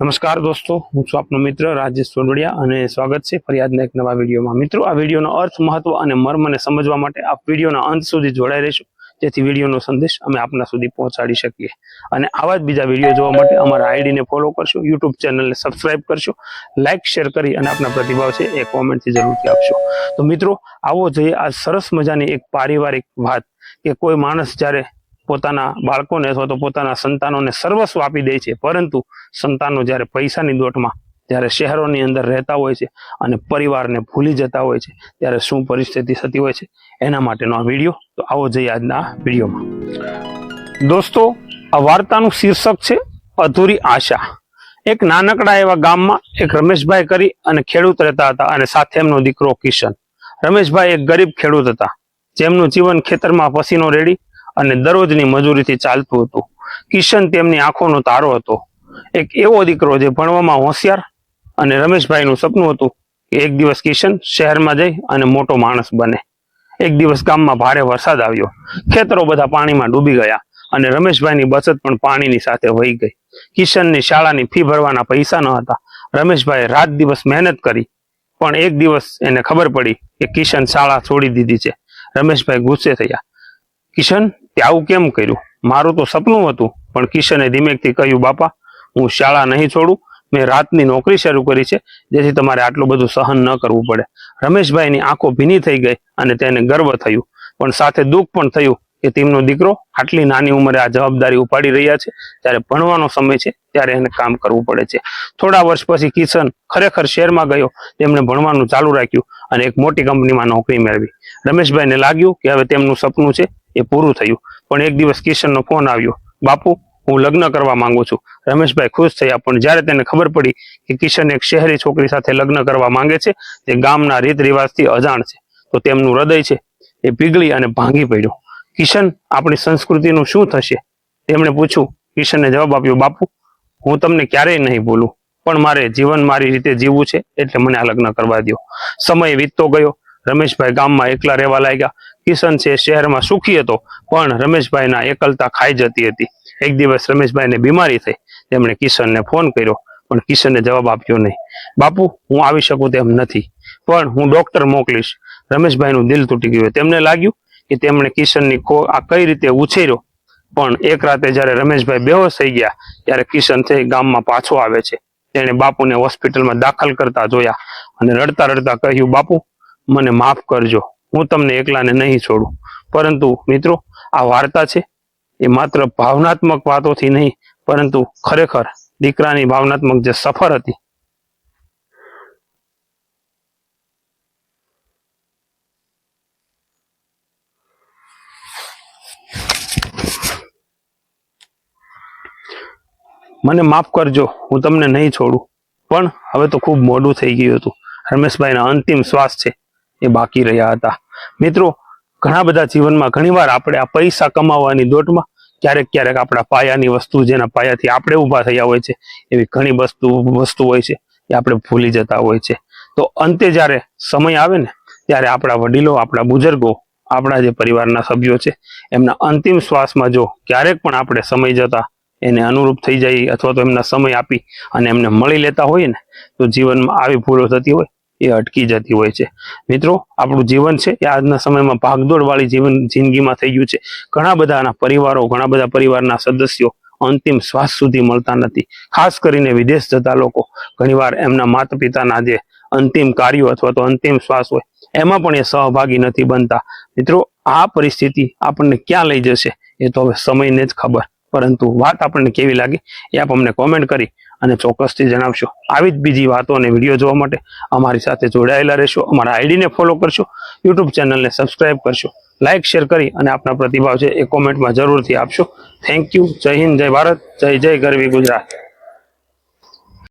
નમસ્કાર દોસ્તો, હું છું આપનો મિત્ર રાજેશ સોડવડિયા અને સ્વાગત છે ફરિયાદના એક નવા વિડીયોમાં. મિત્રો, આ વિડીયોનો અર્થ, મહત્વ અને મર્મને સમજવા માટે આ વિડીયોના અંત સુધી જોડાઈ રહીશું. જેથી વિડીયોનો સંદેશ અમે આપના સુધી પહોંચાડી શકીએ. અને આવા જ બીજા વીડિયો જોવા માટે અમારા આઈડીને ફોલો કરશો, યુટ્યુબ ચેનલને સબસ્ક્રાઇબ કરશો, લાઇક, શેર કરી અને આપના પ્રતિભાવ છે એ કોમેન્ટથી જરૂરથી આપશો. તો મિત્રો, આવો જોઈએ આ સરસ મજાની એક પારિવારિક વાત કે કોઈ માણસ જ્યારે પોતાના બાળકોને અથવા તો પોતાના સંતાનોને સર્વસ્વ આપી દે છે. પરંતુ સંતાનો જ્યારે પૈસાની દોટમાં, જ્યારે શહેરોની અંદર રહેતા હોય છે અને પરિવારને ભૂલી જતા હોય છે, ત્યારે શું પરિસ્થિતિ થતી હોય છે, એના માટેનો આ વીડિયો. તો આવો જઈએ આજના વિડીયોમાં. દોસ્તો, આ વાર્તાનું શીર્ષક છે, અધૂરી આશા. એક નાનકડા એવા ગામમાં એક રમેશભાઈ કરી અને ખેડૂત રહેતા હતા અને સાથે એમનો દીકરો કિશન. રમેશભાઈ એક ગરીબ ખેડૂત હતા. જેમનું જીવન ખેતરમાં પસીનો રેડી અને દરરોજની મજૂરીથી ચાલતું હતું. કિશન તેમની આંખોનો તારો હતો. એક એવો દીકરો જે ભણવામાં હોશિયાર અને રમેશભાઈનું સપનું હતું કે એક દિવસ કિશન શહેરમાં જઈ અને મોટો માણસ બને. એક દિવસ ગામમાં ભારે વરસાદ આવ્યો. ખેતરો બધા પાણીમાં ડૂબી ગયા અને રમેશભાઈની બચત પણ પાણીની સાથે વહી ગઈ. કિશનની શાળાની ફી ભરવાના પૈસા ન હતા. રમેશભાઈએ રાત દિવસ મહેનત કરી, પણ એક દિવસ એને ખબર પડી કે કિશન શાળા છોડી દીધી છે. રમેશભાઈ ગુસ્સે થયા. કિશન, તે આવું કેમ કર્યું? મારું તો સપનું હતું, પણ કિશને ધીમેકથી કહ્યું, બાપા, હું શાળા નહીં છોડું, મેં રાતની નોકરી શરૂ કરી છે, જેથી તમારે આટલું બધું સહન ન કરવું પડે. રમેશભાઈની આંખો ભીની થઈ ગઈ અને તેને ગર્વ થયું. પણ સાથે દુઃખ પણ થયું કે તેમનો દીકરો આટલી નાની ઉંમરે આ જવાબદારી ઉપાડી રહ્યા છે. ત્યારે ભણવાનો સમય છે, ત્યારે એને કામ કરવું પડે છે. થોડા વર્ષ પછી કિશન ખરેખર શહેરમાં ગયો. તેમણે ભણવાનું ચાલુ રાખ્યું અને એક મોટી કંપનીમાં નોકરી મેળવી. રમેશભાઈને લાગ્યું કે હવે તેમનું સપનું છે એ પૂરું થયું. પણ એક દિવસ કિશનનો ફોન આવ્યો. બાપુ, હું લગ્ન કરવા માંગુ છું. રમેશભાઈ ખુશ થયા, પણ જ્યારે તેને ખબર પડી કે કિશન એક શહેરી છોકરી સાથે લગ્ન કરવા માંગે છે, તે ગામના રીત રિવાજથી અજાણ છે. તો તેમનું હૃદય છે એ પીગળી અને ભાંગી પડ્યું. કિશન, આપણી સંસ્કૃતિનું શું થશે? તેમણે પૂછ્યું. કિશને જવાબ આપ્યો, બાપુ, હું તમને ક્યારેય નહીં ભૂલું, પણ મારે જીવન મારી રીતે જીવવું છે, એટલે મને આ લગ્ન કરવા દો સમય વીતતો ગયો. રમેશભાઈ ગામમાં એકલા રહેવા લાગ્યા. કિશન છે, શહેરમાં સુખી હતો. પણ રમેશભાઈના એકલતા ખાઈ જતી હતી. એક દિવસ રમેશભાઈને બીમારી થઈ. તેમણે કિશનને ફોન કર્યો, પણ કિશને જવાબ આપ્યો નહીં. બાપુ, હું આવી શકું તેમ નથી, પણ હું ડોક્ટર મોકલીશ. રમેશભાઈનું દિલ તૂટી ગયું. તેમને લાગ્યું કે તેમણે કિશનની ખો આ કઈ રીતે ઉછેર્યો? પણ એક રાતે જ્યારે રમેશભાઈ બેહોશ થઈ ગયા, ત્યારે કિશન થઈ ગામમાં પાછો આવે છે. તેણે બાપુને હોસ્પિટલમાં દાખલ કરતા જોયા અને રડતા રડતા કહ્યું, બાપુ, મને માફ કરજો. હું તમને એકલાને નહીં છોડું. પરંતુ મિત્રો, આ વાર્તા છે, એ માત્ર ભાવનાત્મક વાતોથી નહીં, પરંતુ ખરેખર દીકરાની ભાવનાત્મક જે સફર હતી, મને માફ કરજો, હું તમને નહીં છોડું. પણ હવે તો ખૂબ મોડું થઈ ગયું હતું. રમેશભાઈના અંતિમ શ્વાસ છે, એ બાકી રહ્યા હતા. મિત્રો, ઘણા બધા જીવનમાં ઘણીવાર આપણે આ પૈસા કમાવાની દોટમાં ક્યારેક ક્યારેક આપણા પાયાની વસ્તુ જેના પાયાથી આપણે ઊભા થયા હોય છે, એવી ઘણી વસ્તુ વસ્તુ હોય છે એ આપણે ભૂલી જતા હોય છે. તો અંતે જ્યારે સમય આવે ને, ત્યારે આપણા વડીલો, આપણા બુઝુર્ગો આપણા જે પરિવારના સભ્યો છે, એમના અંતિમ શ્વાસમાં જો ક્યારેક પણ આપણે સમય જતા એને અનુરૂપ થઈ જાય અથવા તો એમના સમય આપી અને એમને મળી લેતા હોઈએ ને, તો જીવનમાં આવી ભૂલો થતી હોય એ અટકી જતી હોય છે. મિત્રો, આપણું જીવન છે એ આજના સમયમાં ભાગદોડ વાળી જીવન જિંદગીમાં થઈ ગયું છે. ઘણા બધાના પરિવારો, ઘણા બધા પરિવારના સદસ્યો અંતિમ શ્વાસ સુધી મળતા નથી. ખાસ કરીને વિદેશ જતા લોકો ઘણીવાર એમના માતા પિતાના જે અંતિમ કાર્યો અથવા તો અંતિમ શ્વાસ હોય, એમાં પણ એ સહભાગી નથી બનતા. મિત્રો, આ પરિસ્થિતિ આપણને ક્યાં લઈ જશે એ તો હવે સમયને જ ખબર. પરંતુ વાત આપણને કેવી લાગી એ આપ અમને કોમેન્ટ કરી અને ચોક્કસથી જણાવશો. આવી જ બીજી વાતો અને વીડિયો જોવા માટે અમારી સાથે જોડાયેલા રહેશો, અમારા આઈડીને ફોલો કરશો યુટ્યુબ ચેનલને સબસ્ક્રાઇબ કરશો લાઇક શેર કરી અને આપના પ્રતિભાવ છે એ કોમેન્ટમાં જરૂરથી આપશો. થેન્ક યુ જય હિન્દ, જય ભારત, જય જય ગરવી ગુજરાત.